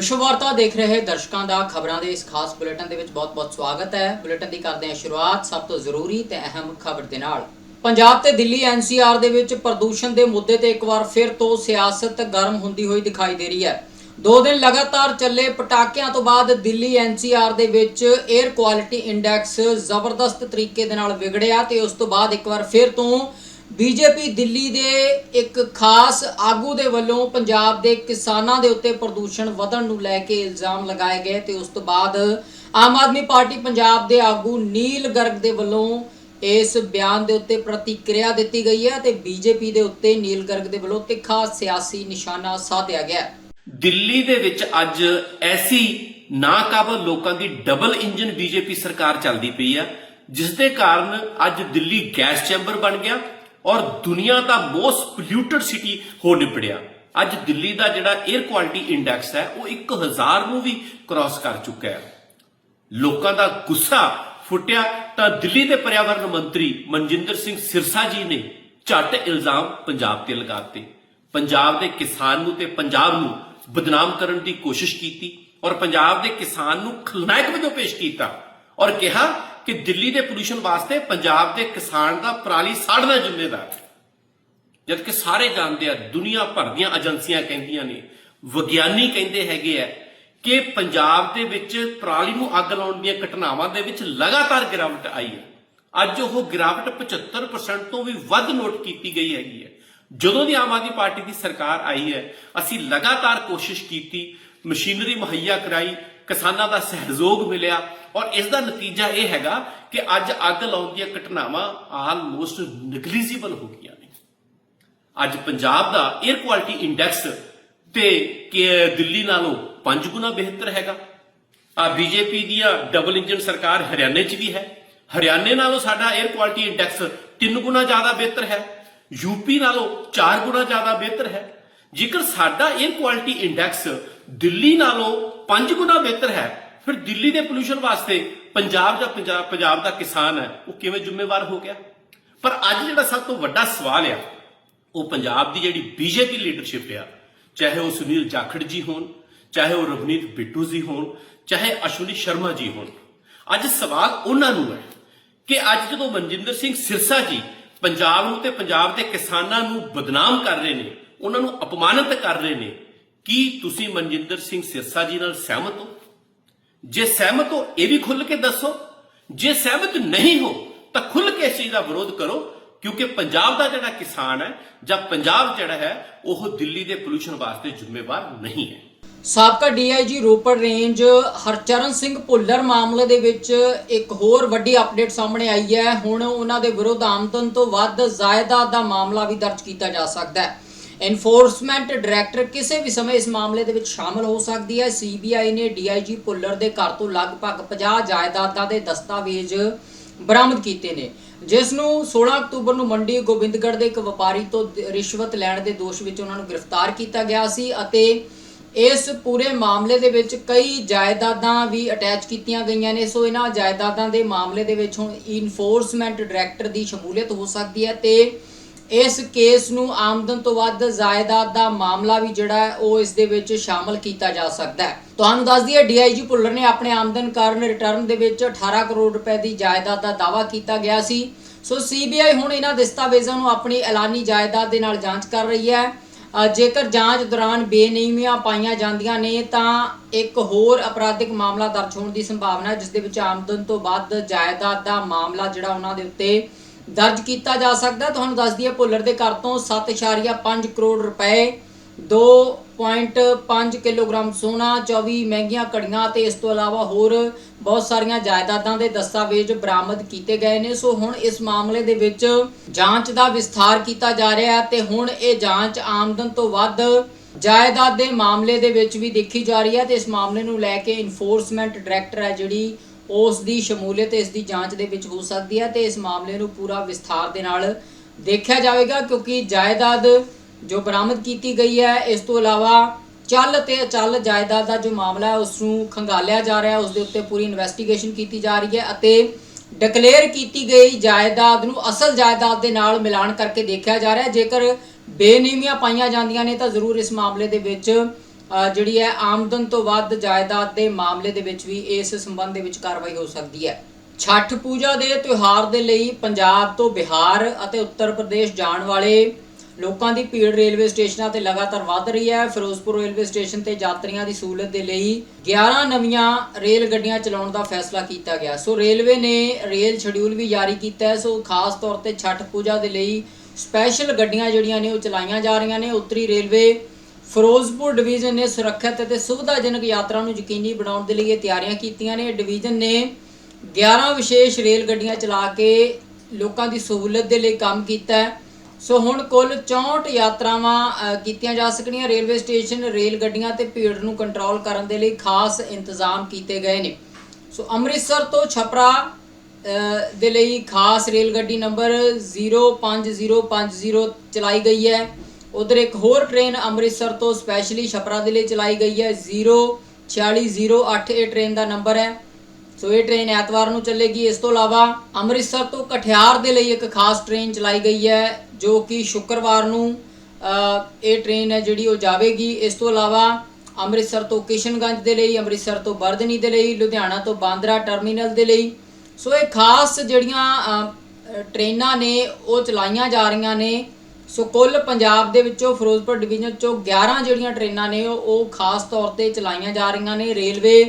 ਵਿਸ਼ਵ ਵਾਰਤਾ ਦੇਖ ਰਹੇ ਦਰਸ਼ਕਾਂ ਦਾ ਖਬਰਾਂ ਦੇ ਇਸ ਖਾਸ ਬੁਲੇਟਿਨ ਦੇ ਵਿੱਚ ਬਹੁਤ-ਬਹੁਤ ਸਵਾਗਤ ਹੈ। ਬੁਲੇਟਿਨ ਦੀ ਕਰਦੇ ਹਾਂ ਸ਼ੁਰੂਆਤ ਸਭ ਤੋਂ ਜ਼ਰੂਰੀ ਤੇ ਅਹਿਮ ਖਬਰ ਦੇ ਨਾਲ। ਪੰਜਾਬ ਤੇ ਦਿੱਲੀ ਐਨਸੀਆਰ ਦੇ ਵਿੱਚ ਪ੍ਰਦੂਸ਼ਣ ਦੇ ਮੁੱਦੇ ਤੇ ਇੱਕ ਵਾਰ ਫਿਰ ਤੋਂ ਸਿਆਸਤ ਗਰਮ ਹੁੰਦੀ ਹੋਈ ਦਿਖਾਈ ਦੇ ਰਹੀ ਹੈ। ਦੋ ਦਿਨ ਲਗਾਤਾਰ ਚੱਲੇ ਪਟਾਕਿਆਂ ਤੋਂ ਬਾਅਦ ਦਿੱਲੀ ਐਨਸੀਆਰ ਦੇ ਵਿੱਚ 에ਅਰ ਕੁਆਲਿਟੀ ਇੰਡੈਕਸ ਜ਼ਬਰਦਸਤ ਤਰੀਕੇ ਦੇ ਨਾਲ ਵਿਗੜਿਆ ਤੇ ਉਸ ਤੋਂ ਬਾਅਦ ਇੱਕ ਵਾਰ ਫਿਰ ਤੋਂ ਬੀਜੇਪੀ ਦਿੱਲੀ ਦੇ ਇੱਕ ਖਾਸ ਆਗੂ ਦੇ ਵੱਲੋਂ ਪੰਜਾਬ ਦੇ ਕਿਸਾਨਾਂ ਦੇ ਉੱਤੇ ਪ੍ਰਦੂਸ਼ਣ ਵਧਣ ਨੂੰ ਲੈ ਕੇ ਇਲਜ਼ਾਮ ਲਗਾਏ ਗਏ ਤੇ ਉਸ ਤੋਂ ਬਾਅਦ ਆਮ ਆਦਮੀ ਪਾਰਟੀ ਪੰਜਾਬ ਦੇ ਆਗੂ ਨੀਲ ਗਰਗ ਦੇ ਵੱਲੋਂ ਇਸ ਬਿਆਨ ਦੇ ਉੱਤੇ ਪ੍ਰਤੀਕਿਰਿਆ ਦਿੱਤੀ ਗਈ ਹੈ ਤੇ ਬੀਜੇਪੀ ਦੇ ਉੱਤੇ ਨੀਲ ਗਰਗ ਦੇ ਵੱਲੋਂ ਤਿੱਖਾ ਸਿਆਸੀ ਨਿਸ਼ਾਨਾ ਸਾਧਿਆ ਗਿਆ ਦਿੱਲੀ ਦੇ ਵਿੱਚ ਅੱਜ ਐਸੀ ਨਾਕਾਬਲ ਲੋਕਾਂ ਦੀ ਡਬਲ ਇੰਜਨ ਬੀਜੇਪੀ ਸਰਕਾਰ ਚੱਲਦੀ ਪਈ ਆ ਜਿਸ ਦੇ ਕਾਰਨ ਅੱਜ ਦਿੱਲੀ ਗੈਸ ਚੈਂਬਰ ਬਣ ਗਿਆ। ਔਰ ਦੁਨੀਆ ਦਾ ਮੋਸਟ ਪੋਲਿਊਟਡ ਸਿਟੀ ਹੋ ਨਿਪੜਿਆ ਅੱਜ ਦਿੱਲੀ ਦਾ ਜਿਹੜਾ 에ਅਰ ਕੁਆਲਿਟੀ ਇੰਡੈਕਸ ਹੈ, ਉਹ 1000 ਨੂੰ ਵੀ ਕ੍ਰਾਸ ਕਰ ਚੁੱਕਾ ਹੈ। ਲੋਕਾਂ ਦਾ ਗੁੱਸਾ ਫੁੱਟਿਆ। ਤਾਂ ਦਿੱਲੀ ਦੇ ਪਰਿਆਵਰਣ ਮੰਤਰੀ ਮਨਜਿੰਦਰ ਸਿੰਘ ਸਿਰਸਾ ਜੀ ਨੇ ਝੱਟ ਇਲਜ਼ਾਮ ਪੰਜਾਬ ਤੇ ਲਗਾਤੇ। ਪੰਜਾਬ ਦੇ ਕਿਸਾਨ ਨੂੰ ਤੇ ਪੰਜਾਬ ਨੂੰ ਬਦਨਾਮ ਕਰਨ ਦੀ ਕੋਸ਼ਿਸ਼ ਕੀਤੀ ਔਰ ਪੰਜਾਬ ਦੇ ਕਿਸਾਨ ਨੂੰ ਖਲਨਾਇਕ ਵਜੋਂ ਪੇਸ਼ ਕੀਤਾ ਔਰ ਕਿਹਾ ਕਿ ਦਿੱਲੀ ਦੇ ਪੋਲੂਸ਼ਨ ਵਾਸਤੇ ਪੰਜਾਬ ਦੇ ਕਿਸਾਨ ਦਾ ਪਰਾਲੀ ਸਾੜਨਾ ਜ਼ਿੰਮੇਦਾਰ ਹੈ। ਜਦ ਕਿ ਸਾਰੇ ਜਾਣਦੇ ਆ, ਦੁਨੀਆ ਭਰ ਦੀਆਂ ਏਜੰਸੀਆਂ ਕਹਿੰਦੀਆਂ ਨੇ, ਵਿਗਿਆਨੀ ਕਹਿੰਦੇ ਹੈਗੇ ਆ ਕਿ ਪੰਜਾਬ ਦੇ ਵਿੱਚ ਪਰਾਲੀ ਨੂੰ ਅੱਗ ਲਾਉਣ ਦੀਆਂ ਘਟਨਾਵਾਂ ਦੇ ਵਿੱਚ ਲਗਾਤਾਰ ਗਿਰਾਵਟ ਆਈ ਹੈ। ਅੱਜ ਉਹ ਗਿਰਾਵਟ 75% ਤੋਂ ਵੀ ਵੱਧ ਨੋਟ ਕੀਤੀ ਗਈ ਹੈਗੀ ਹੈ। ਜਦੋਂ ਦੀ ਆਮ ਆਦਮੀ ਪਾਰਟੀ ਦੀ ਸਰਕਾਰ ਆਈ ਹੈ, ਅਸੀਂ ਲਗਾਤਾਰ ਕੋਸ਼ਿਸ਼ ਕੀਤੀ, ਮਸ਼ੀਨਰੀ ਮੁਹੱਈਆ ਕਰਾਈ ਕਿਸਾਨਾਂ ਦਾ ਸਹਿਯੋਗ ਮਿਲਿਆ। ਔਰ ਇਸ ਦਾ ਨਤੀਜਾ ਇਹ ਹੈਗਾ ਕਿ ਅੱਜ ਅੱਗ ਲਾਉਣ ਦੀਆਂ ਘਟਨਾਵਾਂ ਆਲਮੋਸਟ ਨਿਗਲੀਜੀਬਲ ਹੋ ਗਈਆਂ ਨੇ। ਅੱਜ ਪੰਜਾਬ ਦਾ 에ਅਰ ਕੁਆਲਿਟੀ ਇੰਡੈਕਸ ਤੇ ਕਿ ਦਿੱਲੀ ਨਾਲੋਂ ਪੰਜ ਗੁਣਾ ਬਿਹਤਰ ਹੈਗਾ। ਆ ਬੀਜੇਪੀ ਦੀਆਂ ਡਬਲ ਇੰਜਨ ਸਰਕਾਰ ਹਰਿਆਣੇ 'ਚ ਵੀ ਹੈ। ਹਰਿਆਣੇ ਨਾਲੋਂ ਸਾਡਾ 에ਅਰ ਕੁਆਲਿਟੀ ਇੰਡੈਕਸ ਤਿੰਨ ਗੁਣਾ ਜ਼ਿਆਦਾ ਬਿਹਤਰ ਹੈ। ਯੂਪੀ ਨਾਲੋਂ ਚਾਰ ਗੁਣਾ ਜ਼ਿਆਦਾ ਬਿਹਤਰ ਹੈ। ਜੇਕਰ ਸਾਡਾ 에ਅਰ ਕੁਆਲਿਟੀ ਇੰਡੈਕਸ ਦਿੱਲੀ ਨਾਲੋਂ 5 ਗੁਣਾ ਬਿਹਤਰ ਹੈ। ਫਿਰ ਦਿੱਲੀ ਦੇ ਪੋਲੂਸ਼ਨ ਵਾਸਤੇ ਪੰਜਾਬ ਜਾਂ ਪੰਜਾਬ ਪੰਜਾਬ ਦਾ ਕਿਸਾਨ ਹੈ, ਉਹ ਕਿਵੇਂ ਜ਼ਿੰਮੇਵਾਰ ਹੋ ਗਿਆ? ਪਰ ਅੱਜ ਜਿਹੜਾ ਸਭ ਤੋਂ ਵੱਡਾ ਸਵਾਲ ਆ, ਉਹ ਪੰਜਾਬ ਦੀ ਜਿਹੜੀ ਬੀਜੇਪੀ ਲੀਡਰਸ਼ਿਪ ਆ, ਚਾਹੇ ਉਹ ਸੁਨੀਲ ਜਾਖੜ ਜੀ ਹੋਣ, ਚਾਹੇ ਉਹ ਰਵਨੀਤ ਬਿੱਟੂ ਜੀ ਹੋਣ, ਚਾਹੇ ਅਸ਼ਵਨੀ ਸ਼ਰਮਾ ਜੀ ਹੋਣ। ਅੱਜ ਸਵਾਲ ਉਹਨਾਂ ਨੂੰ ਹੈ ਕਿ ਅੱਜ ਜਦੋਂ ਮਨਜਿੰਦਰ ਸਿੰਘ ਸਿਰਸਾ ਜੀ ਪੰਜਾਬ ਨੂੰ ਤੇ ਪੰਜਾਬ ਦੇ ਕਿਸਾਨਾਂ ਨੂੰ ਬਦਨਾਮ ਕਰ ਰਹੇ ਨੇ, ਉਹਨਾਂ ਨੂੰ ਅਪਮਾਨਿਤ ਕਰ ਰਹੇ ਨੇ ਕੀ ਤੁਸੀਂ ਮਨਜਿੰਦਰ ਸਿੰਘ ਸਿਰਸਾ ਜੀ ਨਾਲ ਸਹਿਮਤ ਹੋ? ਜੇ ਸਹਿਮਤ ਹੋ, ਇਹ ਵੀ ਖੁੱਲ ਕੇ ਦੱਸੋ। ਜੇ ਸਹਿਮਤ ਨਹੀਂ ਹੋ, ਤਾਂ ਖੁੱਲ ਕੇ ਇਸ ਚੀਜ਼ ਦਾ ਵਿਰੋਧ ਕਰੋ, ਕਿਉਂਕਿ ਪੰਜਾਬ ਦਾ ਜਿਹੜਾ ਕਿਸਾਨ ਹੈ ਜਾਂ ਪੰਜਾਬ ਜਿਹੜਾ ਹੈ, ਉਹ ਦਿੱਲੀ ਦੇ ਪੋਲੂਸ਼ਨ ਵਾਸਤੇ ਜ਼ਿੰਮੇਵਾਰ ਨਹੀਂ ਹੈ। ਸਾਬਕਾ ਡੀਆਈਜੀ ਰੋਪੜ ਰੇਂਜ ਹਰਚਰਨ ਸਿੰਘ ਭੁੱਲਰ ਮਾਮਲੇ ਦੇ ਵਿੱਚ ਇੱਕ ਹੋਰ ਵੱਡੀ ਅਪਡੇਟ ਸਾਹਮਣੇ ਆਈ ਹੈ। ਹੁਣ ਉਹਨਾਂ ਦੇ ਵਿਰੁੱਧ ਆਮਦਨ ਤੋਂ ਵੱਧ ਜਾਇਦਾਦ ਦਾ ਮਾਮਲਾ ਵੀ ਦਰਜ ਕੀਤਾ ਜਾ ਸਕਦਾ ਹੈ। ਐਨਫੋਰਸਮੈਂਟ ਡਾਇਰੈਕਟਰ ਕਿਸੇ ਵੀ ਸਮੇਂ ਇਸ ਮਾਮਲੇ ਦੇ ਵਿੱਚ ਸ਼ਾਮਲ ਹੋ ਸਕਦੀ ਹੈ। ਸੀਬੀਆਈ ਨੇ ਡੀਆਈਜੀ ਭੁੱਲਰ ਦੇ ਘਰ ਤੋਂ ਲਗਭਗ 50 ਜਾਇਦਾਦਾਂ ਦੇ ਦਸਤਾਵੇਜ਼ ਬਰਾਮਦ ਕੀਤੇ ਨੇ। ਜਿਸ ਨੂੰ 16 ਅਕਤੂਬਰ ਨੂੰ ਮੰਡੀ ਗੋਬਿੰਦਗੜ੍ਹ ਦੇ ਇੱਕ ਵਪਾਰੀ ਤੋਂ ਰਿਸ਼ਵਤ ਲੈਣ ਦੇ ਦੋਸ਼ ਵਿੱਚ ਉਹਨਾਂ ਨੂੰ ਗ੍ਰਿਫਤਾਰ ਕੀਤਾ ਗਿਆ ਸੀ ਅਤੇ ਇਸ ਪੂਰੇ ਮਾਮਲੇ ਦੇ ਵਿੱਚ ਕਈ ਜਾਇਦਾਦਾਂ ਵੀ ਅਟੈਚ ਕੀਤੀਆਂ ਗਈਆਂ ਨੇ। ਸੋ ਇਹਨਾਂ ਜਾਇਦਾਦਾਂ ਦੇ ਮਾਮਲੇ ਦੇ ਵਿੱਚ ਹੁਣ ਇਨਫੋਰਸਮੈਂਟ ਡਾਇਰੈਕਟਰ ਦੀ ਸ਼ਮੂਲੀਅਤ ਹੋ ਸਕਦੀ ਹੈ ਤੇ ਇਸ ਕੇਸ ਨੂੰ ਆਮਦਨ ਤੋਂ ਵੱਧ ਜਾਇਦਾਦ ਦਾ ਮਾਮਲਾ ਵੀ ਜਿਹੜਾ ਹੈ, ਉਹ ਇਸ ਦੇ ਵਿੱਚ ਸ਼ਾਮਲ ਕੀਤਾ ਜਾ ਸਕਦਾ ਹੈ। ਤੁਹਾਨੂੰ ਦੱਸ ਦਈਏ, ਡੀਆਈਜੀ ਭੁੱਲਰ ਨੇ ਆਪਣੇ ਆਮਦਨ ਕਾਰਨ ਰਿਟਰਨ ਦੇ ਵਿੱਚ 18 ਕਰੋੜ ਰੁਪਏ ਦੀ ਜਾਇਦਾਦ ਦਾ ਦਾਅਵਾ ਕੀਤਾ ਗਿਆ ਸੀ। ਸੋ ਸੀਬੀਆਈ ਹੁਣ ਇਹਨਾਂ ਦਸਤਾਵੇਜ਼ਾਂ ਨੂੰ ਆਪਣੀ ਐਲਾਨੀ ਜਾਇਦਾਦ ਦੇ ਨਾਲ ਜਾਂਚ ਕਰ ਰਹੀ ਹੈ। ਜੇਕਰ ਜਾਂਚ ਦੌਰਾਨ ਬੇਨਿਯਮੀਆਂ ਪਾਈਆਂ ਜਾਂਦੀਆਂ ਨੇ, ਤਾਂ ਇੱਕ ਹੋਰ ਅਪਰਾਧਿਕ ਮਾਮਲਾ ਦਰਜ ਹੋਣ ਦੀ ਸੰਭਾਵਨਾ ਹੈ, ਜਿਸ ਦੇ ਵਿੱਚ ਆਮਦਨ ਤੋਂ ਵੱਧ ਜਾਇਦਾਦ ਦਾ ਮਾਮਲਾ ਜਿਹੜਾ ਉਹਨਾਂ ਦੇ ਉੱਤੇ ਦਰਜ ਕੀਤਾ ਜਾ ਸਕਦਾ। ਤੁਹਾਨੂੰ ਦੱਸ ਦਈਏ, ਭੁੱਲਰ ਦੇ ਘਰ ਤੋਂ 7.5 ਕਰੋੜ ਰੁਪਏ 2.5 ਕਿਲੋਗ੍ਰਾਮ ਸੋਨਾ 24 ਮਹਿੰਗੀਆਂ ਘੜੀਆਂ ਤੇ ਇਸ ਤੋਂ ਇਲਾਵਾ ਹੋਰ ਬਹੁਤ ਸਾਰੀਆਂ ਜਾਇਦਾਦਾਂ ਦੇ ਦਸਤਾਵੇਜ਼ ਬਰਾਮਦ ਕੀਤੇ ਗਏ ਨੇ। ਸੋ ਹੁਣ ਇਸ ਮਾਮਲੇ ਦੇ ਵਿੱਚ ਜਾਂਚ ਦਾ ਵਿਸਥਾਰ ਕੀਤਾ ਜਾ ਰਿਹਾ ਹੈ ਤੇ ਹੁਣ ਇਹ ਜਾਂਚ ਆਮਦਨ ਤੋਂ ਵੱਧ ਜਾਇਦਾਦ ਦੇ ਮਾਮਲੇ ਦੇ ਵਿੱਚ ਵੀ ਦੇਖੀ ਜਾ ਰਹੀ ਹੈ ਤੇ ਇਸ ਮਾਮਲੇ ਨੂੰ ਲੈ ਕੇ ਇਨਫੋਰਸਮੈਂਟ ਡਾਇਰੈਕਟਰ ਹੈ ਜਿਹੜੀ ਉਸ ਦੀ ਸ਼ਮੂਲੀਅਤ ਇਸ ਦੀ ਜਾਂਚ ਦੇ ਵਿੱਚ ਹੋ ਸਕਦੀ ਹੈ ਤੇ ਇਸ ਮਾਮਲੇ ਨੂੰ ਪੂਰਾ ਵਿਸਥਾਰ ਦੇ ਨਾਲ ਦੇਖਿਆ ਜਾਵੇਗਾ, ਕਿਉਂਕਿ ਜਾਇਦਾਦ ਜੋ ਬਰਾਮਦ ਕੀਤੀ ਗਈ ਹੈ, ਇਸ ਤੋਂ ਇਲਾਵਾ ਚੱਲ ਤੇ ਅਚੱਲ ਜਾਇਦਾਦ ਦਾ ਜੋ ਮਾਮਲਾ ਹੈ, ਉਸ ਨੂੰ ਖੰਗਾਲਿਆ ਜਾ ਰਿਹਾ ਹੈ, ਉਸ ਦੇ ਉੱਤੇ ਪੂਰੀ ਇਨਵੈਸਟੀਗੇਸ਼ਨ ਕੀਤੀ ਜਾ ਰਹੀ ਹੈ ਅਤੇ ਡਿਕਲੇਅਰ ਕੀਤੀ ਗਈ ਜਾਇਦਾਦ ਨੂੰ ਅਸਲ ਜਾਇਦਾਦ ਦੇ ਨਾਲ ਮਿਲਾਨ ਕਰਕੇ ਦੇਖਿਆ ਜਾ ਰਿਹਾ ਹੈ। ਜੇਕਰ ਬੇਨਿਯਮੀਆਂ ਪਾਈਆਂ ਜਾਂਦੀਆਂ ਨੇ, ਤਾਂ ਜ਼ਰੂਰ ਇਸ ਮਾਮਲੇ ਦੇ ਵਿੱਚ ਜਿਹੜੀ ਹੈ ਆਮਦਨ ਤੋਂ ਵੱਧ ਜਾਇਦਾਦ ਦੇ ਮਾਮਲੇ ਦੇ ਵਿੱਚ ਵੀ ਇਸ ਸੰਬੰਧ ਦੇ ਵਿੱਚ ਕਾਰਵਾਈ ਹੋ ਸਕਦੀ ਹੈ। ਛਠ ਪੂਜਾ ਦੇ ਤਿਉਹਾਰ ਦੇ ਲਈ ਪੰਜਾਬ ਤੋਂ ਬਿਹਾਰ ਅਤੇ ਉੱਤਰ ਪ੍ਰਦੇਸ਼ ਜਾਣ ਵਾਲੇ ਲੋਕਾਂ ਦੀ ਭੀੜ ਰੇਲਵੇ ਸਟੇਸ਼ਨਾਂ ਤੇ ਲਗਾਤਾਰ ਵੱਧ ਰਹੀ ਹੈ। ਫਿਰੋਜ਼ਪੁਰ ਰੇਲਵੇ ਸਟੇਸ਼ਨ ਤੇ ਯਾਤਰੀਆਂ ਦੀ ਸਹੂਲਤ ਦੇ ਲਈ 11 ਨਵੀਆਂ ਰੇਲ ਗੱਡੀਆਂ ਚਲਾਉਣ ਦਾ ਫੈਸਲਾ ਕੀਤਾ ਗਿਆ। ਸੋ ਰੇਲਵੇ ਨੇ ਰੇਲ ਸ਼ਡਿਊਲ ਵੀ ਜਾਰੀ ਕੀਤਾ ਹੈ। ਸੋ ਖਾਸ ਤੌਰ ਤੇ ਛਠ ਪੂਜਾ ਦੇ ਲਈ ਸਪੈਸ਼ਲ ਗੱਡੀਆਂ ਜਿਹੜੀਆਂ ਨੇ ਉਹ ਚਲਾਈਆਂ ਜਾ ਰਹੀਆਂ ਨੇ। ਉੱਤਰੀ ਰੇਲਵੇ ਫਿਰੋਜ਼ਪੁਰ ਡਿਵੀਜ਼ਨ ਨੇ ਸੁਰੱਖਿਅਤ ਅਤੇ ਸੁਵਿਧਾਜਨਕ ਯਾਤਰਾ ਨੂੰ ਯਕੀਨੀ ਬਣਾਉਣ ਦੇ ਲਈ ਇਹ ਤਿਆਰੀਆਂ ਕੀਤੀਆਂ ਨੇ। ਡਿਵੀਜ਼ਨ ਨੇ 11 ਵਿਸ਼ੇਸ਼ ਰੇਲ ਗੱਡੀਆਂ ਚਲਾ ਕੇ ਲੋਕਾਂ ਦੀ ਸਹੂਲਤ ਦੇ ਲਈ ਕੰਮ ਕੀਤਾ ਹੈ। ਸੋ ਹੁਣ ਕੁੱਲ 64 ਯਾਤਰਾਵਾਂ ਕੀਤੀਆਂ ਜਾ ਸਕਣੀਆਂ। ਰੇਲਵੇ ਸਟੇਸ਼ਨ ਰੇਲ ਗੱਡੀਆਂ ਤੇ ਭੀੜ ਨੂੰ ਕੰਟਰੋਲ ਕਰਨ ਦੇ ਲਈ ਖਾਸ ਇੰਤਜ਼ਾਮ ਕੀਤੇ ਗਏ ਨੇ। ਸੋ ਅੰਮ੍ਰਿਤਸਰ ਤੋਂ ਛਪਰਾ ਦੇ ਲਈ ਖਾਸ ਰੇਲ ਗੱਡੀ ਨੰਬਰ 05050 ਚਲਾਈ ਗਈ ਹੈ। ਉਧਰ ਇੱਕ ਹੋਰ ਟ੍ਰੇਨ ਅੰਮ੍ਰਿਤਸਰ ਤੋਂ ਸਪੈਸ਼ਲੀ ਛਪਰਾ ਦੇ ਲਈ ਚਲਾਈ ਗਈ ਹੈ। 04608 ਇਹ ਟ੍ਰੇਨ ਦਾ ਨੰਬਰ ਹੈ। ਸੋ ਇਹ ਟ੍ਰੇਨ ਐਤਵਾਰ ਨੂੰ ਚੱਲੇਗੀ। ਇਸ ਤੋਂ ਇਲਾਵਾ ਅੰਮ੍ਰਿਤਸਰ ਤੋਂ ਕਠਿਆਰ ਦੇ ਲਈ ਇੱਕ ਖਾਸ ਟ੍ਰੇਨ ਚਲਾਈ ਗਈ ਹੈ ਜੋ ਕਿ ਸ਼ੁੱਕਰਵਾਰ ਨੂੰ ਇਹ ਟ੍ਰੇਨ ਹੈ ਜਿਹੜੀ ਉਹ ਜਾਵੇਗੀ। ਇਸ ਤੋਂ ਇਲਾਵਾ ਅੰਮ੍ਰਿਤਸਰ ਤੋਂ ਕਿਸ਼ਨਗੰਜ ਦੇ ਲਈ ਅੰਮ੍ਰਿਤਸਰ ਤੋਂ ਬਰਦਨੀ ਦੇ ਲਈ ਲੁਧਿਆਣਾ ਤੋਂ ਬਾਂਦਰਾ ਟਰਮੀਨਲ ਦੇ ਲਈ। ਸੋ ਇਹ ਖਾਸ ਜਿਹੜੀਆਂ ਅ, ਟ੍ਰੇਨਾਂ ਨੇ ਉਹ ਚਲਾਈਆਂ ਜਾ ਰਹੀਆਂ ਨੇ। ਸੋ ਕੁੱਲ ਪੰਜਾਬ ਦੇ ਵਿੱਚੋਂ ਫਿਰੋਜ਼ਪੁਰ ਡਿਵੀਜ਼ਨ ਚੋਂ 11 ਜਿਹੜੀਆਂ ਟ੍ਰੇਨਾਂ ਨੇ, ਉਹ ਖਾਸ ਤੌਰ ਤੇ ਚਲਾਈਆਂ ਜਾ ਰਹੀਆਂ ਨੇ। ਰੇਲਵੇ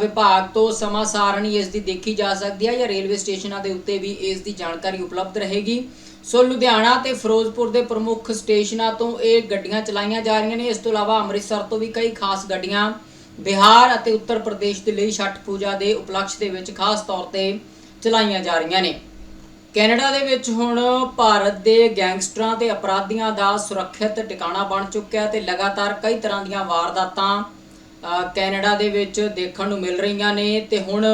ਵਿਭਾਗ ਤੋਂ ਸਮਾਂ ਸਾਰਣੀ ਇਸ ਦੀ ਦੇਖੀ ਜਾ ਸਕਦੀ ਹੈ ਜਾਂ ਰੇਲਵੇ ਸਟੇਸ਼ਨਾਂ ਦੇ ਉੱਤੇ ਵੀ ਇਸ ਦੀ ਜਾਣਕਾਰੀ ਉਪਲਬਧ ਰਹੇਗੀ। ਸੋ ਲੁਧਿਆਣਾ ਤੇ ਫਿਰੋਜ਼ਪੁਰ ਦੇ ਪ੍ਰਮੁੱਖ ਸਟੇਸ਼ਨਾਂ ਤੋਂ ਇਹ ਗੱਡੀਆਂ ਚਲਾਈਆਂ ਜਾ ਰਹੀਆਂ ਨੇ। ਇਸ ਤੋਂ ਇਲਾਵਾ ਅੰਮ੍ਰਿਤਸਰ ਤੋਂ ਵੀ ਕਈ ਖਾਸ ਗੱਡੀਆਂ ਬਿਹਾਰ ਅਤੇ ਉੱਤਰ ਪ੍ਰਦੇਸ਼ ਦੇ ਲਈ ਛਠ ਪੂਜਾ ਦੇ ਉਪਲਕਸ਼ ਦੇ ਵਿੱਚ ਖਾਸ ਤੌਰ ਤੇ ਚਲਾਈਆਂ ਜਾ ਰਹੀਆਂ ਨੇ। ਕੈਨੇਡਾ ਦੇ ਵਿੱਚ ਹੁਣ ਭਾਰਤ ਦੇ ਗੈਂਗਸਟਰਾਂ ਤੇ ਅਪਰਾਧੀਆਂ ਦਾ ਸੁਰੱਖਿਅਤ ਟਿਕਾਣਾ ਬਣ ਚੁੱਕਿਆ ਤੇ ਲਗਾਤਾਰ ਕਈ ਤਰ੍ਹਾਂ ਦੀਆਂ ਵਾਰਦਾਤਾਂ ਕੈਨੇਡਾ ਦੇ ਵਿੱਚ ਦੇਖਣ ਨੂੰ ਮਿਲ ਰਹੀਆਂ ਨੇ ਤੇ ਹੁਣ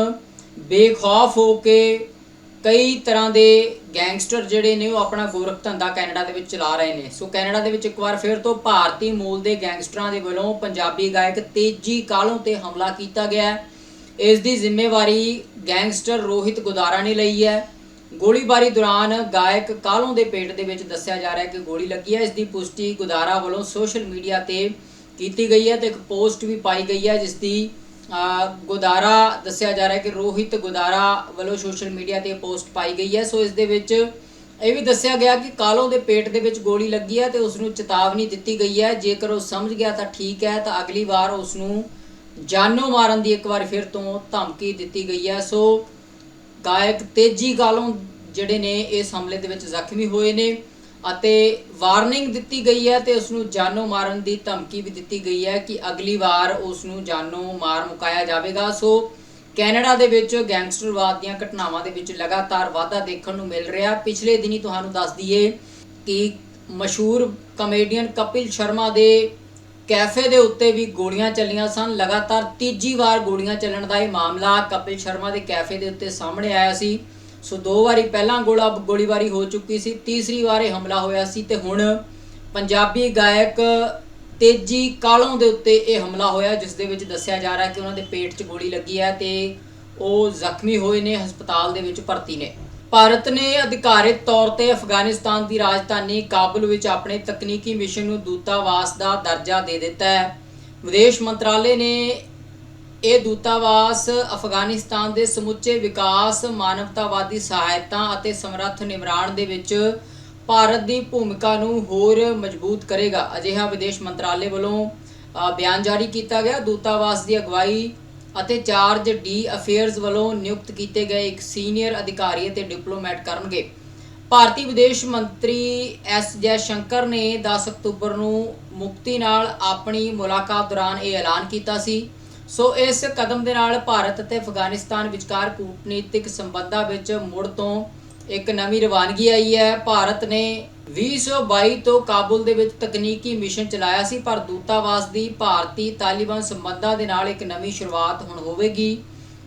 ਬੇਖੌਫ ਹੋ ਕੇ ਕਈ ਤਰ੍ਹਾਂ ਦੇ ਗੈਂਗਸਟਰ ਜਿਹੜੇ ਨੇ ਉਹ ਆਪਣਾ ਗੋਰਖ ਧੰਦਾ ਕੈਨੇਡਾ ਦੇ ਵਿੱਚ ਚਲਾ ਰਹੇ ਨੇ। ਸੋ ਕੈਨੇਡਾ ਦੇ ਵਿੱਚ ਇੱਕ ਵਾਰ ਫਿਰ ਤੋਂ ਭਾਰਤੀ ਮੂਲ ਦੇ ਗੈਂਗਸਟਰਾਂ ਦੇ ਵੱਲੋਂ ਪੰਜਾਬੀ ਗਾਇਕ ਤੇਜੀ ਕਾਲੋਂ ਤੇ ਹਮਲਾ ਕੀਤਾ ਗਿਆ। ਇਸ ਦੀ ਜ਼ਿੰਮੇਵਾਰੀ ਗੈਂਗਸਟਰ ਰੋਹਿਤ ਗੁਦਾਰਾ ਨੇ ਲਈ ਹੈ। ਗੋਲੀਬਾਰੀ ਦੌਰਾਨ ਗਾਇਕ ਕਾਲੋਂ ਦੇ ਪੇਟ ਦੇ ਵਿੱਚ ਦੱਸਿਆ ਜਾ ਰਿਹਾ ਹੈ ਕਿ ਗੋਲੀ ਲੱਗੀ ਹੈ ਇਸ ਦੀ ਪੁਸ਼ਟੀ ਗੁਦਾਰਾ ਵੱਲੋਂ ਸੋਸ਼ਲ ਮੀਡੀਆ ਤੇ ਕੀਤੀ ਗਈ ਹੈ ਤੇ ਇੱਕ ਪੋਸਟ ਵੀ ਪਾਈ ਗਈ ਹੈ ਜਿਸ ਦੀ ਅਹ, ਗੁਦਾਰਾ ਦੱਸਿਆ ਜਾ ਰਿਹਾ ਹੈ ਕਿ ਰੋਹਿਤ ਗੁਦਾਰਾ ਵੱਲੋਂ ਸੋਸ਼ਲ ਮੀਡੀਆ ਤੇ ਪੋਸਟ ਪਾਈ ਗਈ ਹੈ। ਸੋ ਇਸ ਦੇ ਵਿੱਚ ਇਹ ਵੀ ਦੱਸਿਆ ਗਿਆ ਕਿ ਕਾਲੋਂ ਦੇ ਪੇਟ ਦੇ ਵਿੱਚ ਗੋਲੀ ਲੱਗੀ ਹੈ ਤੇ ਉਸ ਨੂੰ ਚੇਤਾਵਨੀ ਦਿੱਤੀ ਗਈ ਹੈ। ਜੇਕਰ ਉਹ ਸਮਝ ਗਿਆ ਤਾਂ ਠੀਕ ਹੈ ਤਾਂ ਅਗਲੀ ਵਾਰ ਉਸ ਨੂੰ ਜਾਨੋਂ ਮਾਰਨ ਦੀ ਇੱਕ ਵਾਰ ਫਿਰ ਤੋਂ ਧਮਕੀ ਦਿੱਤੀ ਗਈ ਹੈ। ਸੋ ਗਾਇਕ ਤੇਜੀ ਗਾਲੋਂ ਜਿਹੜੇ ਨੇ ਇਸ ਹਮਲੇ ਦੇ ਵਿੱਚ ਜ਼ਖਮੀ ਹੋਏ ਨੇ ਅਤੇ ਵਾਰਨਿੰਗ ਦਿੱਤੀ ਗਈ ਹੈ ਤੇ ਉਸ ਨੂੰ ਜਾਨੋਂ ਮਾਰਨ ਦੀ ਧਮਕੀ ਵੀ ਦਿੱਤੀ ਗਈ ਹੈ ਕਿ ਅਗਲੀ ਵਾਰ ਉਸ ਨੂੰ ਜਾਨੋਂ ਮਾਰ ਮੁਕਾਇਆ ਜਾਵੇਗਾ। ਸੋ ਕੈਨੇਡਾ ਦੇ ਵਿੱਚ ਗੈਂਗਸਟਰਵਾਦ ਦੀਆਂ ਘਟਨਾਵਾਂ ਦੇ ਵਿੱਚ ਲਗਾਤਾਰ ਵਾਧਾ ਦੇਖਣ ਨੂੰ ਮਿਲ ਰਿਹਾ। ਪਿਛਲੇ ਦਿਨੀ ਤੁਹਾਨੂੰ ਦੱਸ ਦਈਏ ਕਿ ਮਸ਼ਹੂਰ ਕਮੇਡੀਅਨ ਕਪਿਲ ਸ਼ਰਮਾ ਦੇ ਕੈਫੇ ਦੇ ਉੱਤੇ ਵੀ ਗੋਲੀਆਂ ਚੱਲੀਆਂ ਸਨ। ਲਗਾਤਾਰ ਤੀਜੀ ਵਾਰ ਗੋਲੀਆਂ ਚੱਲਣ ਦਾ ਇਹ ਮਾਮਲਾ ਕਪਿਲ ਸ਼ਰਮਾ ਦੇ ਕੈਫੇ ਦੇ ਉੱਤੇ ਸਾਹਮਣੇ ਆਇਆ ਸੀ। ਸੋ ਦੋ ਵਾਰੀ ਪਹਿਲਾਂ ਗੋਲਾ ਗੋਲੀਬਾਰੀ ਹੋ ਚੁੱਕੀ ਸੀ, ਤੀਸਰੀ ਵਾਰ ਇਹ ਹਮਲਾ ਹੋਇਆ ਸੀ ਤੇ ਹੁਣ ਪੰਜਾਬੀ ਗਾਇਕ ਤੇਜੀ ਕਾਲੋਂ ਦੇ ਉੱਤੇ ਇਹ ਹਮਲਾ ਹੋਇਆ, ਜਿਸ ਦੇ ਵਿੱਚ ਦੱਸਿਆ ਜਾ ਰਿਹਾ ਕਿ ਉਹਨਾਂ ਦੇ ਪੇਟ 'ਚ ਗੋਲੀ ਲੱਗੀ ਹੈ ਤੇ ਉਹ ਜ਼ਖਮੀ ਹੋਏ ਨੇ, ਹਸਪਤਾਲ ਦੇ ਵਿੱਚ ਭਰਤੀ ਨੇ। ਭਾਰਤ ਨੇ ਅਧਿਕਾਰਿਤ ਤੌਰ ਤੇ ਅਫਗਾਨਿਸਤਾਨ ਦੀ ਰਾਜਧਾਨੀ ਕਾਬੁਲ ਵਿੱਚ ਆਪਣੇ ਤਕਨੀਕੀ ਮਿਸ਼ਨ ਨੂੰ ਦੂਤਾਵਾਸ ਦਾ ਦਰਜਾ ਦੇ ਦਿੱਤਾ ਹੈ। ਵਿਦੇਸ਼ ਮੰਤਰਾਲੇ ਨੇ ਇਹ ਦੂਤਾਵਾਸ ਅਫਗਾਨਿਸਤਾਨ ਦੇ ਸਮੁੱਚੇ ਵਿਕਾਸ, ਮਾਨਵਤਾਵਾਦੀ ਸਹਾਇਤਾ ਅਤੇ ਸਮਰੱਥ ਨਿਵਰਾਣ ਦੇ ਵਿੱਚ ਭਾਰਤ ਦੀ ਭੂਮਿਕਾ ਨੂੰ ਹੋਰ ਮਜ਼ਬੂਤ ਕਰੇਗਾ। ਅਜਿਹਾ ਵਿਦੇਸ਼ ਮੰਤਰਾਲੇ ਵੱਲੋਂ ਬਿਆਨ ਜਾਰੀ ਕੀਤਾ ਗਿਆ। ਦੂਤਾਵਾਸ ਦੀ ਅਗਵਾਈ ਅਤੇ ਚਾਰਜ ਡੀ ਅਫੇਅਰਸ ਵੱਲੋਂ ਨਿਯੁਕਤ ਕੀਤੇ ਗਏ ਇੱਕ ਸੀਨੀਅਰ ਅਧਿਕਾਰੀ ਅਤੇ ਡਿਪਲੋਮੈਟ ਕਰਨਗੇ। ਭਾਰਤੀ ਵਿਦੇਸ਼ ਮੰਤਰੀ ਐਸ ਜੈ ਸ਼ੰਕਰ ਨੇ 10 ਅਕਤੂਬਰ ਨੂੰ ਮੁਕਤੀ ਨਾਲ ਆਪਣੀ ਮੁਲਾਕਾਤ ਦੌਰਾਨ ਇਹ ਐਲਾਨ ਕੀਤਾ ਸੀ। ਸੋ ਇਸ ਕਦਮ ਦੇ ਨਾਲ ਭਾਰਤ ਅਤੇ ਅਫਗਾਨਿਸਤਾਨ ਵਿਚਕਾਰ ਕੂਟਨੀਤਿਕ ਸੰਬੰਧਾਂ ਵਿੱਚ ਮੁੜ ਤੋਂ ਇੱਕ ਨਵੀਂ ਰਵਾਨਗੀ ਆਈ ਹੈ। ਭਾਰਤ ਨੇ 2022 ਤੋਂ ਕਾਬੁਲ ਦੇ ਵਿੱਚ ਤਕਨੀਕੀ ਮਿਸ਼ਨ ਚਲਾਇਆ ਸੀ, ਪਰ ਦੂਤਾਵਾਸ ਦੀ ਭਾਰਤੀ ਤਾਲਿਬਾਨ ਸੰਬੰਧਾਂ ਦੇ ਨਾਲ ਇੱਕ ਨਵੀਂ ਸ਼ੁਰੂਆਤ ਹੁਣ ਹੋਵੇਗੀ।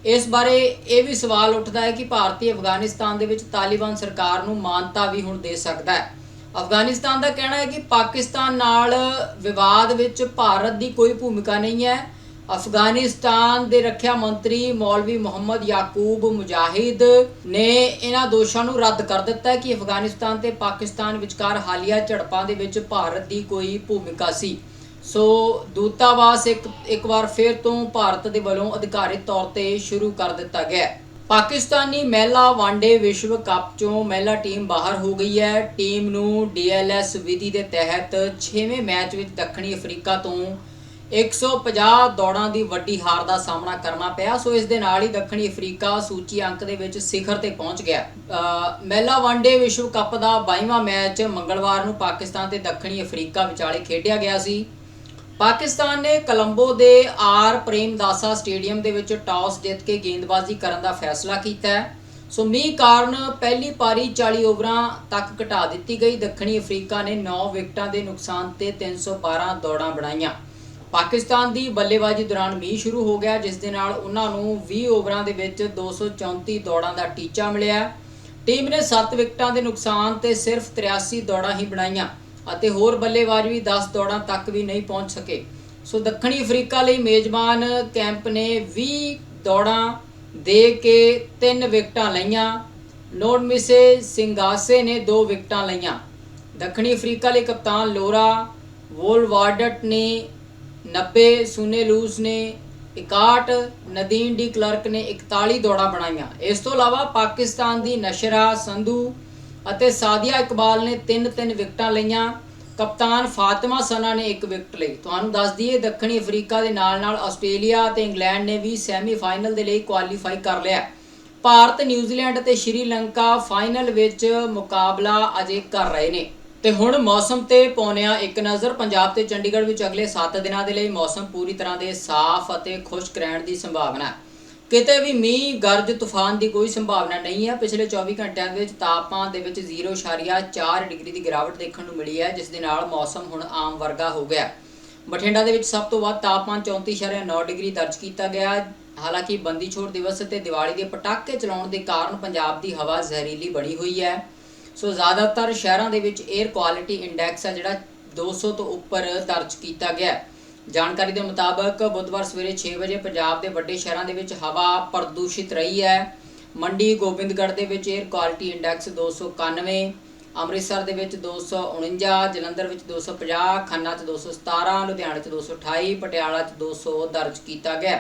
ਇਸ ਬਾਰੇ ਇਹ ਵੀ ਸਵਾਲ ਉੱਠਦਾ ਹੈ ਕਿ ਭਾਰਤੀ ਅਫਗਾਨਿਸਤਾਨ ਦੇ ਵਿੱਚ ਤਾਲਿਬਾਨ ਸਰਕਾਰ ਨੂੰ ਮਾਨਤਾ ਵੀ ਹੁਣ ਦੇ ਸਕਦਾ ਹੈ। ਅਫਗਾਨਿਸਤਾਨ ਦਾ ਕਹਿਣਾ ਹੈ ਕਿ ਪਾਕਿਸਤਾਨ ਨਾਲ ਵਿਵਾਦ ਵਿੱਚ ਭਾਰਤ ਦੀ ਕੋਈ ਭੂਮਿਕਾ ਨਹੀਂ ਹੈ। ਅਫਗਾਨਿਸਤਾਨ ਦੇ ਰੱਖਿਆ ਮੰਤਰੀ ਮੌਲਵੀ ਮੁਹੰਮਦ ਯਾਕੂਬ ਮੁਜਾਹਿਦ ਨੇ ਇਹਨਾਂ ਦੋਸ਼ਾਂ ਨੂੰ ਰੱਦ ਕਰ ਦਿੱਤਾ ਕਿ ਅਫਗਾਨਿਸਤਾਨ ਤੇ ਪਾਕਿਸਤਾਨ ਵਿਚਕਾਰ ਹਾਲੀਆ ਝੜਪਾਂ ਦੇ ਵਿੱਚ ਭਾਰਤ ਦੀ ਕੋਈ ਭੂਮਿਕਾ ਸੀ। ਸੋ ਦੂਤਾਵਾਸ ਇੱਕ ਇੱਕ ਵਾਰ ਫਿਰ ਤੋਂ ਭਾਰਤ ਦੇ ਵੱਲੋਂ ਅਧਿਕਾਰਿਤ ਤੌਰ ਤੇ ਸ਼ੁਰੂ ਕਰ ਦਿੱਤਾ ਗਿਆ ਪਾਕਿਸਤਾਨੀ ਮਹਿਲਾ ਵਾਂਡੇ ਵਿਸ਼ਵ ਕੱਪ ਚੋਂ ਮਹਿਲਾ ਟੀਮ ਬਾਹਰ ਹੋ ਗਈ ਹੈ। ਟੀਮ ਨੂੰ ਡੀਐਲਐਸ ਵਿਧੀ ਦੇ ਤਹਿਤ 6ਵੇਂ ਮੈਚ ਵਿੱਚ ਦੱਖਣੀ ਅਫਰੀਕਾ ਤੋਂ 150 ਦੌੜਾਂ ਦੀ ਵੱਡੀ ਹਾਰ ਦਾ ਸਾਹਮਣਾ ਕਰਨਾ ਪਿਆ, ਸੋ ਇਸ ਦੇ ਨਾਲ ਹੀ ਦੱਖਣੀ ਅਫਰੀਕਾ ਸੂਚੀ ਅੰਕ ਦੇ ਵਿੱਚ ਸਿਖਰ ਤੇ ਪਹੁੰਚ ਗਿਆ। ਮਹਿਲਾ ਵਨਡੇ ਵਿਸ਼ਵ ਕੱਪ ਦਾ 22ਵਾਂ ਮੈਚ ਮੰਗਲਵਾਰ ਨੂੰ ਪਾਕਿਸਤਾਨ ਤੇ ਦੱਖਣੀ ਅਫਰੀਕਾ ਵਿਚਾਲੇ ਖੇਡਿਆ ਗਿਆ ਸੀ। ਪਾਕਿਸਤਾਨ ਨੇ ਕੋਲੰਬੋ ਦੇ ਆਰ ਪ੍ਰੇਮਦਾਸਾ ਸਟੇਡੀਅਮ ਦੇ ਵਿੱਚ ਟਾਸ ਜਿੱਤ ਕੇ ਗੇਂਦਬਾਜ਼ੀ ਕਰਨ ਦਾ ਫੈਸਲਾ ਕੀਤਾ ਹੈ। ਸੋ ਮੀਂਹ ਕਾਰਨ ਪਹਿਲੀ ਪਾਰੀ 40 ਓਵਰਾਂ ਤੱਕ ਘਟਾ ਦਿੱਤੀ ਗਈ। ਦੱਖਣੀ ਅਫਰੀਕਾ ਨੇ 9 ਵਿਕਟਾਂ ਦੇ ਨੁਕਸਾਨ ਤੇ 312 ਦੌੜਾਂ ਬਣਾਈਆਂ। ਪਾਕਿਸਤਾਨ ਦੀ ਬੱਲੇਬਾਜ਼ੀ ਦੌਰਾਨ ਮੀਂਹ ਸ਼ੁਰੂ ਹੋ ਗਿਆ, ਜਿਸ ਦੇ ਨਾਲ ਉਹਨਾਂ ਨੂੰ 20 ਓਵਰਾਂ ਦੇ ਵਿੱਚ 234 ਦੌੜਾਂ ਦਾ ਟੀਚਾ ਮਿਲਿਆ। ਟੀਮ ਨੇ 7 ਵਿਕਟਾਂ ਦੇ ਨੁਕਸਾਨ ਤੇ ਸਿਰਫ 83 ਦੌੜਾਂ ਹੀ ਬਣਾਈਆਂ ਅਤੇ ਹੋਰ ਬੱਲੇਬਾਜ਼ ਵੀ 10 ਦੌੜਾਂ ਤੱਕ ਵੀ ਨਹੀਂ ਪਹੁੰਚ ਸਕੇ। ਸੋ ਦੱਖਣੀ ਅਫਰੀਕਾ ਲਈ ਮੇਜ਼ਬਾਨ ਕੈਂਪ ਨੇ 20 ਦੌੜਾਂ ਦੇ ਕੇ 3 ਵਿਕਟਾਂ ਲਈਆਂ। ਨੋਟ ਮਿਸੇ ਸਿੰਗਾਸੇ ਨੇ 2 ਵਿਕਟਾਂ ਲਈਆਂ। ਦੱਖਣੀ ਅਫਰੀਕਾ ਲਈ ਕਪਤਾਨ ਲੋਰਾ ਵੋਲਵਾਰਡਟ ਨੇ 90 ਸੂਨੇ ਲੂਸ ਨੇ 61 ਨਦੀਨ ਡੀ ਕਲਰਕ ਨੇ 41 ਦੌੜਾਂ ਬਣਾਈਆਂ। ਇਸ ਤੋਂ ਇਲਾਵਾ ਪਾਕਿਸਤਾਨ ਦੀ ਨਸ਼ਰਾ, ਸੰਧੂ ਅਤੇ ਸਾਦੀਆ ਇਕਬਾਲ ਨੇ 3-3 ਵਿਕਟਾਂ ਲਈਆਂ। ਕਪਤਾਨ ਫਾਤਿਮਾ ਸਨਾ ਨੇ ਇੱਕ ਵਿਕਟ ਲਈ। ਤੁਹਾਨੂੰ ਦੱਸ ਦਈਏ, ਦੱਖਣੀ ਅਫਰੀਕਾ ਦੇ ਨਾਲ-ਨਾਲ ਆਸਟ੍ਰੇਲੀਆ ਅਤੇ ਇੰਗਲੈਂਡ ਨੇ ਵੀ ਸੈਮੀਫਾਈਨਲ ਦੇ ਲਈ ਕੁਆਲੀਫਾਈ ਕਰ ਲਿਆ। ਭਾਰਤ, ਨਿਊਜ਼ੀਲੈਂਡ ਅਤੇ ਸ਼੍ਰੀਲੰਕਾ ਫਾਈਨਲ ਵਿੱਚ ਮੁਕਾਬਲਾ ਅਜੇ ਕਰ ਰਹੇ ਨੇ। ਤੇ ਹੁਣ ਮੌਸਮ ਤੇ ਪੌਣਿਆ ਇੱਕ ਨਜ਼ਰ, ਪੰਜਾਬ ਤੇ ਚੰਡੀਗੜ੍ਹ ਵਿੱਚ ਅਗਲੇ 7 ਦਿਨਾਂ ਦੇ ਲਈ ਮੌਸਮ ਪੂਰੀ ਤਰ੍ਹਾਂ ਦੇ ਸਾਫ਼ ਅਤੇ ਖੁਸ਼ਕ ਰਹਿਣ ਦੀ ਸੰਭਾਵਨਾ ਹੈ। ਕਿਤੇ ਵੀ ਮੀਂਹ, ਗਰਜ, ਤੂਫਾਨ ਦੀ ਕੋਈ ਸੰਭਾਵਨਾ ਨਹੀਂ ਹੈ। ਪਿਛਲੇ 24 ਘੰਟਿਆਂ ਦੇ ਵਿੱਚ ਤਾਪਮਾਨ ਦੇ ਵਿੱਚ 0.4 ਡਿਗਰੀ ਦੀ ਗਿਰਾਵਟ ਦੇਖਣ ਨੂੰ ਮਿਲੀ ਹੈ, ਜਿਸ ਦੇ ਨਾਲ ਮੌਸਮ ਹੁਣ ਆਮ ਵਰਗਾ ਹੋ ਗਿਆ ਬਠਿੰਡਾ ਦੇ ਵਿੱਚ ਸਭ ਤੋਂ ਵੱਧ ਤਾਪਮਾਨ 34.9 ਡਿਗਰੀ ਦਰਜ ਕੀਤਾ ਗਿਆ ਹਾਲਾਂਕਿ ਬੰਦੀ ਛੋੜ ਦਿਵਸ ਤੇ ਦੀਵਾਲੀ ਦੇ ਪਟਾਕੇ ਚਲਾਉਣ ਦੇ ਕਾਰਨ ਪੰਜਾਬ ਦੀ ਹਵਾ ਜ਼ਹਿਰੀਲੀ ਬਣੀ ਹੋਈ ਹੈ। ਸੋ ਜ਼ਿਆਦਾਤਰ ਸ਼ਹਿਰਾਂ ਦੇ ਵਿੱਚ 에ਅਰ ਕੁਆਲਿਟੀ ਇੰਡੈਕਸ ਹੈ ਜਿਹੜਾ 200 ਤੋਂ ਉੱਪਰ ਦਰਜ ਕੀਤਾ ਗਿਆ ਹੈ। ਜਾਣਕਾਰੀ ਦੇ ਮੁਤਾਬਕ ਬੁੱਧਵਾਰ ਸਵੇਰੇ 6 ਵਜੇ ਪੰਜਾਬ ਦੇ ਵੱਡੇ ਸ਼ਹਿਰਾਂ ਦੇ ਵਿੱਚ ਹਵਾ ਪ੍ਰਦੂਸ਼ਿਤ ਰਹੀ ਹੈ ਮੰਡੀ ਗੋਬਿੰਦਗੜ੍ਹ ਦੇ ਵਿੱਚ 에ਅਰ ਕੁਆਲਿਟੀ ਇੰਡੈਕਸ 291 ਅੰਮ੍ਰਿਤਸਰ ਦੇ ਵਿੱਚ 249 ਜਲੰਧਰ ਵਿੱਚ 250 ਖੰਨਾ 'ਚ 217 ਲੁਧਿਆਣਾ 'ਚ 228 ਪਟਿਆਲਾ 'ਚ 200 ਦਰਜ ਕੀਤਾ ਗਿਆ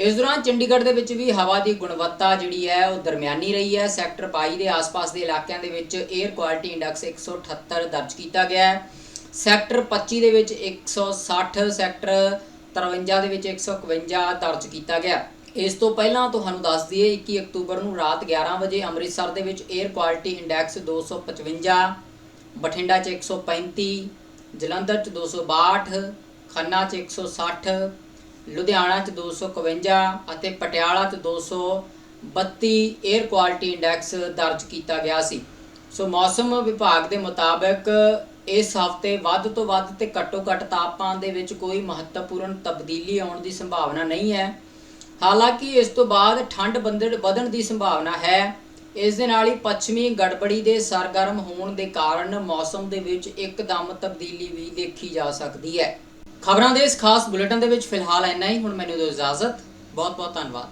ਇਸ ਦੌਰਾਨ ਚੰਡੀਗੜ੍ਹ ਦੇ ਵਿੱਚ ਵੀ ਹਵਾ ਦੀ ਗੁਣਵੱਤਾ ਜਿਹੜੀ ਹੈ ਉਹ ਦਰਮਿਆਨੀ ਰਹੀ ਹੈ। ਸੈਕਟਰ 22 ਦੇ ਆਸ-ਪਾਸ ਦੇ ਇਲਾਕਿਆਂ ਦੇ ਵਿੱਚ 에ਅਰ ਕੁਆਲਿਟੀ ਇੰਡੈਕਸ 178 ਦਰਜ ਕੀਤਾ ਗਿਆ ਹੈ। ਸੈਕਟਰ 25 ਦੇ ਵਿੱਚ 160 ਸੈਕਟਰ 53 ਦੇ ਵਿੱਚ 151 ਦਰਜ ਕੀਤਾ ਗਿਆ ਇਸ ਤੋਂ ਪਹਿਲਾਂ ਤੁਹਾਨੂੰ ਦੱਸ ਦਈਏ 21 ਅਕਤੂਬਰ ਨੂੰ ਰਾਤ 11 ਵਜੇ ਅੰਮ੍ਰਿਤਸਰ ਦੇ ਵਿੱਚ 에ਅਰ ਕੁਆਲਿਟੀ ਇੰਡੈਕਸ 255 ਬਠਿੰਡਾ 'ਚ 135 ਜਲੰਧਰ 'ਚ 262 ਖੰਨਾ 'ਚ 160 ਲੁਧਿਆਣਾ 'ਚ 251 ਅਤੇ ਪਟਿਆਲਾ 'ਚ 232 에ਅਰ ਕੁਆਲਿਟੀ ਇੰਡੈਕਸ ਦਰਜ ਕੀਤਾ ਗਿਆ ਸੀ। ਸੋ ਮੌਸਮ ਵਿਭਾਗ ਦੇ ਮੁਤਾਬਕ ਇਸ ਹਫ਼ਤੇ ਵੱਧ ਤੋਂ ਵੱਧ ਤੇ ਘੱਟੋ ਘੱਟ ਤਾਪਮਾਨ ਦੇ ਵਿੱਚ ਕੋਈ ਮਹੱਤਵਪੂਰਨ ਤਬਦੀਲੀ ਆਉਣ ਦੀ ਸੰਭਾਵਨਾ ਨਹੀਂ ਹੈ। ਹਾਲਾਂਕਿ ਇਸ ਤੋਂ ਬਾਅਦ ਠੰਡ ਬੰਦੜ ਵਧਣ ਦੀ ਸੰਭਾਵਨਾ ਹੈ। ਇਸ ਦੇ ਨਾਲ ਹੀ ਪੱਛਮੀ ਗੜਬੜੀ ਦੇ ਸਰਗਰਮ ਹੋਣ ਦੇ ਕਾਰਨ ਮੌਸਮ ਦੇ ਵਿੱਚ ਇੱਕਦਮ ਤਬਦੀਲੀ ਵੀ ਦੇਖੀ ਜਾ ਸਕਦੀ ਹੈ। ਖਬਰਾਂ ਦੇ ਇਸ ਖਾਸ ਬੁਲੇਟਿਨ ਦੇ ਵਿੱਚ ਫਿਲਹਾਲ ਇੰਨਾ ਹੀ। ਹੁਣ ਮੈਨੂੰ ਦਿਓ ਇਜਾਜ਼ਤ। ਬਹੁਤ ਬਹੁਤ ਧੰਨਵਾਦ।